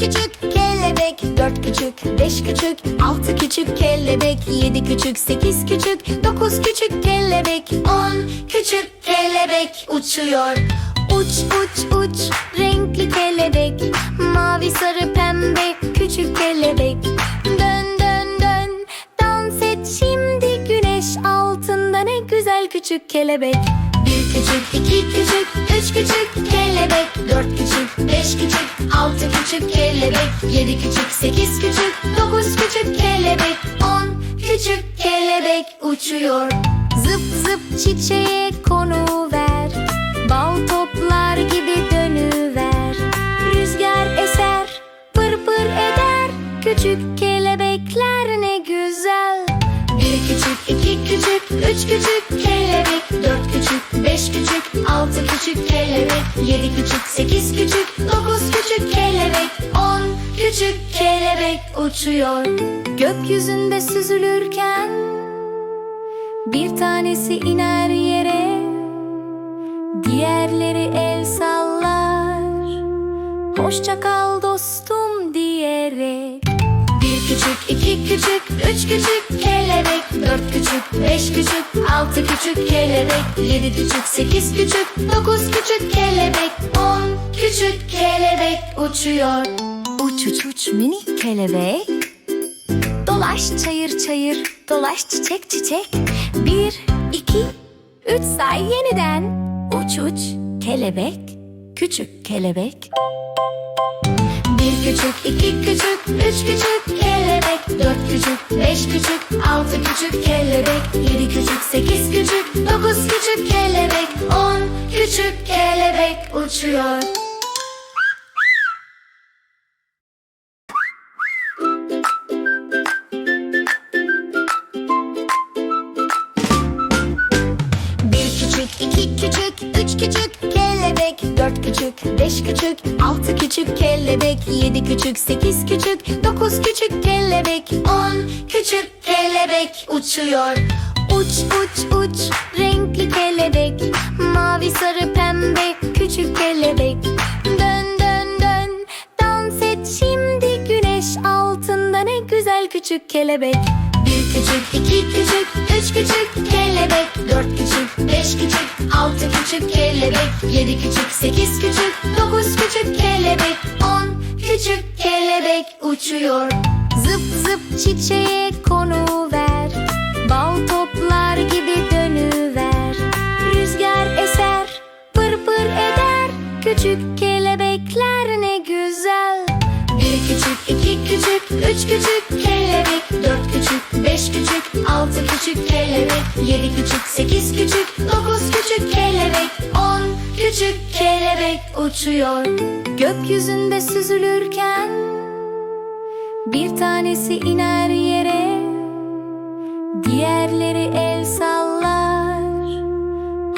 küçük kelebek. Dört küçük, beş küçük, altı küçük kelebek. Yedi küçük, sekiz küçük, dokuz küçük kelebek. On küçük kelebek uçuyor. Uç uç uç renkli kelebek. Mavi sarı pembe küçük kelebek. Dön dön dön dans et. Şimdi güneş altında ne güzel küçük kelebek küçük iki küçük üç küçük kelebek. Dört küçük beş küçük altı küçük kelebek. Yedi küçük sekiz küçük dokuz küçük kelebek. On küçük kelebek uçuyor. Zıp zıp çiçeğe konuver Bal toplar gibi dönüver. Rüzgar eser pır pır eder. Küçük kelebekler ne güzel. Bir küçük iki küçük üç küçük kelebek. Dört küçük beş küçük altı küçük kelebek Yedi küçük sekiz küçük dokuz küçük kelebek On küçük kelebek uçuyor. Gökyüzünde süzülürken bir tanesi iner yere Diğerleri el sallar. Hoşça kal dostum diyerek. Bir küçük, iki küçük, üç küçük kelebek Dört küçük, beş küçük, altı küçük kelebek Yedi küçük, sekiz küçük, dokuz küçük kelebek On küçük kelebek uçuyor Uç uç uç minik kelebek Dolaş çayır çayır, dolaş çiçek çiçek. Bir, iki, üç say yeniden. Uç uç, kelebek, küçük kelebek. Bir küçük, iki küçük, üç küçük kelebek. Dört küçük, beş küçük, altı küçük kelebek. Yedi küçük, sekiz küçük, dokuz küçük kelebek. On küçük kelebek uçuyor. İki küçük, üç küçük kelebek. Dört küçük, beş küçük, altı küçük kelebek. Yedi küçük, sekiz küçük, dokuz küçük kelebek. On küçük kelebek uçuyor. Uç uç uç renkli kelebek. Mavi sarı pembe küçük kelebek. Dön dön dön dans et şimdi güneş altında ne güzel küçük kelebek Bir küçük, iki küçük, üç küçük kelebek. Dört küçük, beş küçük, altı küçük kelebek. Yedi küçük, sekiz küçük, dokuz küçük kelebek. On küçük kelebek uçuyor. Zıp zıp çiçeğe konuver Bal toplar gibi dönüver. Rüzgar eser pır pır eder. Küçük kelebekler ne güzel. Bir küçük, iki küçük, üç küçük kelebek. Dört altı küçük kelebek Yedi küçük, sekiz küçük, dokuz küçük kelebek On küçük kelebek uçuyor. Gökyüzünde süzülürken Bir tanesi iner yere Diğerleri el sallar.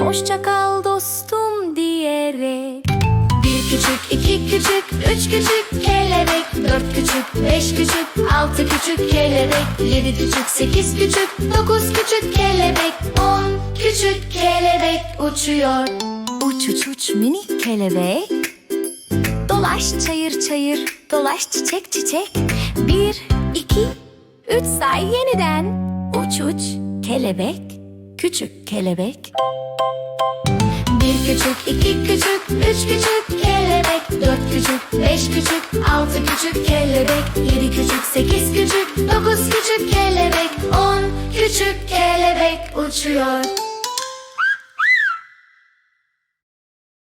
Hoşça kal dostum diyerek. Bir küçük, iki küçük, üç küçük kelebek Dört küçük, beş küçük, altı küçük kelebek Yedi küçük, sekiz küçük, dokuz küçük kelebek On küçük kelebek uçuyor. Uç uç uç minik kelebek. Dolaş çayır çayır, dolaş çiçek çiçek. Bir, iki, üç say yeniden. Uç uç, kelebek, küçük kelebek. Bir küçük, iki küçük, üç küçük Dört küçük, beş küçük, altı küçük kelebek Yedi küçük, sekiz küçük, dokuz küçük kelebek On küçük kelebek uçuyor